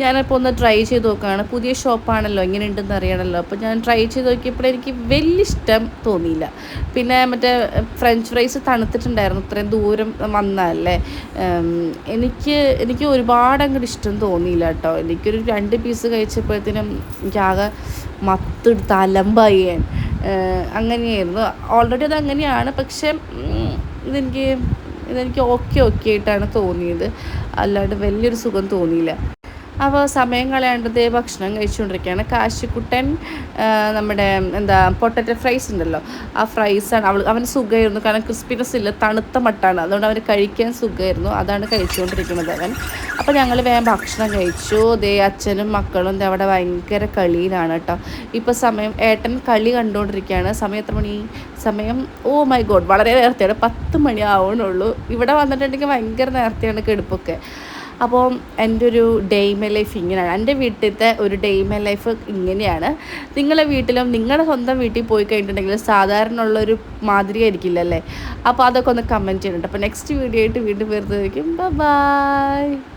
ഞാനപ്പോൾ ഒന്ന് ട്രൈ ചെയ്ത് നോക്കുകയാണ് പുതിയ ഷോപ്പാണല്ലോ എങ്ങനെ ഉണ്ടെന്ന് അറിയണമല്ലോ അപ്പോൾ ഞാൻ ട്രൈ ചെയ്ത് നോക്കിയപ്പോൾ എനിക്ക് വലിയ ഇഷ്ടം തോന്നിയില്ല. പിന്നെ മറ്റേ ഫ്രഞ്ച് ഫ്രൈസ് തണുത്തിട്ടുണ്ടായിരുന്നു. ഇത്രയും ദൂരം വന്നതല്ലേ. എനിക്ക് എനിക്ക് ഒരുപാട് അങ്ങോട്ട് ഇഷ്ടം തോന്നിയില്ല കേട്ടോ എനിക്കൊരു രണ്ട് പീസ് കഴിച്ചപ്പോഴത്തേനും എനിക്കാകെ മത്തെടുത്ത് അലമ്പായി ഞാൻ അങ്ങനെയായിരുന്നു. ഓൾറെഡി അത് അങ്ങനെയാണ്. പക്ഷേ ഇതെനിക്ക് ഇതെനിക്ക് ഓക്കെ ഓക്കെ ആയിട്ടാണ് തോന്നിയത്. അല്ലാണ്ട് വലിയൊരു സുഖം തോന്നിയില്ല. അപ്പോൾ സമയം ദേ ഭക്ഷണം കഴിച്ചുകൊണ്ടിരിക്കുകയാണ്. കാശിക്കുട്ടൻ നമ്മുടെ എന്താ പൊട്ടറ്റോ ഫ്രൈസ് ഉണ്ടല്ലോ ആ ഫ്രൈസാണ്. അവൾ അവന് സുഖമായിരുന്നു. കാരണം ക്രിസ്പിനെസ് ഇല്ല തണുത്ത മട്ടാണ്. അതുകൊണ്ട് അവന് കഴിക്കാൻ സുഖമായിരുന്നു. അതാണ് കഴിച്ചുകൊണ്ടിരിക്കുന്നത് അവൻ. അപ്പോൾ ഞങ്ങൾ വേഗം ഭക്ഷണം കഴിച്ചു. ദേ അച്ഛനും മക്കളും അവിടെ ഭയങ്കര കളിയിലാണ് കേട്ടോ. ഇപ്പോൾ സമയം ഏട്ടൻ കളി കണ്ടുകൊണ്ടിരിക്കുകയാണ്. സമയം എത്ര മണി? സമയം ഓ മൈ ഗോഡ് വളരെ നേരത്തെയാണ്. പത്ത് മണി ആവണുള്ളൂ ഇവിടെ വന്നിട്ടുണ്ടെങ്കിൽ ഭയങ്കര നേരത്തെയാണ് കെടുപ്പൊക്കെ. അപ്പോൾ എന്റെ ഒരു ഡെയ്മ ലൈഫ് ഇങ്ങനെയാണ്. എന്റെ വീട്ടിലത്തെ ഒരു ഡെയ്മ ലൈഫ് ഇങ്ങനെയാണ്. നിങ്ങളുടെ വീട്ടിലും നിങ്ങളുടെ സ്വന്തം വീട്ടിൽ പോയി കഴിഞ്ഞിട്ടുണ്ടെങ്കിൽ സാധാരണ ഉള്ളൊരു മാതിരി ആയിരിക്കില്ല അല്ലേ? അപ്പോൾ അതൊക്കെ ഒന്ന് കമന്റ് ചെയ്യുന്നുണ്ട്. അപ്പോൾ നെക്സ്റ്റ് വീഡിയോ ആയിട്ട് വീണ്ടും വരുന്നതായിരിക്കും. ബൈ